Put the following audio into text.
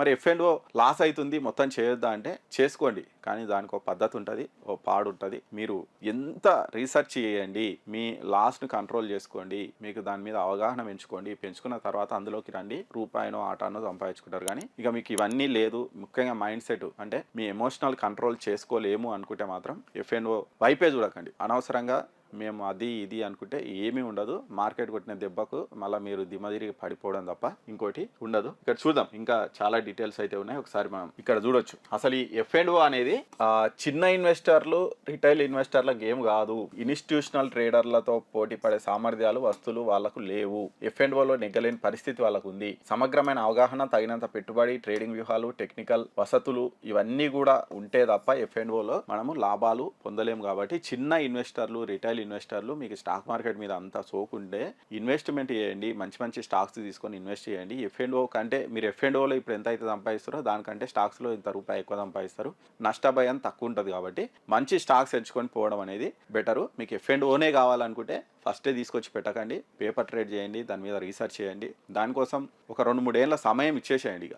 మరి F and oh loss అవుతుంది మొత్తం చేయొద్దా అంటే చేసుకోండి. కానీ దానికి ఒక పద్ధతి ఉంటుంది ఓ పాడు ఉంటుంది. మీరు ఎంత రీసెర్చ్ చేయండి మీ లాస్ను కంట్రోల్ చేసుకోండి మీకు దాని మీద అవగాహన పెంచుకోండి పెంచుకున్న తర్వాత అందులోకి రండి రూపాయినో ఆటానో సంపాదించుకుంటారు. కానీ ఇక మీకు ఇవన్నీ లేదు ముఖ్యంగా మైండ్ సెట్ అంటే మీ ఎమోషనల్ కంట్రోల్ చేసుకోలేము అనుకుంటే మాత్రం ఎఫ్ అండ్ ఓ వైపే చూడకండి. అనవసరంగా మేము అది ఇది అనుకుంటే ఏమీ ఉండదు. మార్కెట్ కొట్టిన దెబ్బకు మళ్ళీ మీరు దిమదిరిగి పడిపోవడం తప్ప ఇంకోటి ఉండదు. ఇక్కడ చూద్దాం. ఇంకా చాలా డీటెయిల్స్ అయితే ఉన్నాయి. ఒకసారి మనం ఇక్కడ చూడొచ్చు. అసలు ఈ ఎఫ్ అండ్ ఓ అనేది చిన్న ఇన్వెస్టర్లు రిటైల్ ఇన్వెస్టర్ల గేమ్ కాదు. ఇన్స్టిట్యూషనల్ ట్రేడర్లతో పోటీ పడే సామర్థ్యాలు వస్తువులు వాళ్ళకు లేవు. ఎఫ్ అండ్ ఓలో నెగ్గలేని పరిస్థితి వాళ్ళకు ఉంది. సమగ్రమైన అవగాహన తగినంత పెట్టుబడి ట్రేడింగ్ వ్యూహాలు టెక్నికల్ వసతులు ఇవన్నీ కూడా ఉంటే తప్ప ఎఫ్ అండ్ ఓలో మనము లాభాలు పొందలేము కాబట్టి చిన్న ఇన్వెస్టర్లు రిటైల్ ఇన్వెస్టర్లు మీకు స్టాక్ మార్కెట్ మీద అంతా సోకుంటే ఇన్వెస్ట్మెంట్ చేయండి మంచి మంచి స్టాక్స్ తీసుకొని ఇన్వెస్ట్ చేయండి. ఎఫ్ అండ్ ఓ కంటే మీరు ఎఫ్ అండ్ ఓలో ఇప్పుడు ఎంత అయితే సంపాదిస్తారో దానికంటే స్టాక్స్లో ఇంత రూపాయి ఎక్కువ సంపాదిస్తారు. నష్టభయం తక్కువ ఉంటుంది కాబట్టి మంచి స్టాక్స్ ఎంచుకొని పోవడం అనేది బెటరు మీకు ఎఫ్ అండ్ ఓనే కావాలనుకుంటే ఫస్టే తీసుకొచ్చి పెట్టకండి. పేపర్ ట్రేడ్ చేయండి దాని మీద రీసెర్చ్ చేయండి. దానికోసం ఒక రెండు మూడేళ్ళ సమయం ఇచ్చేసేయండి ఇక.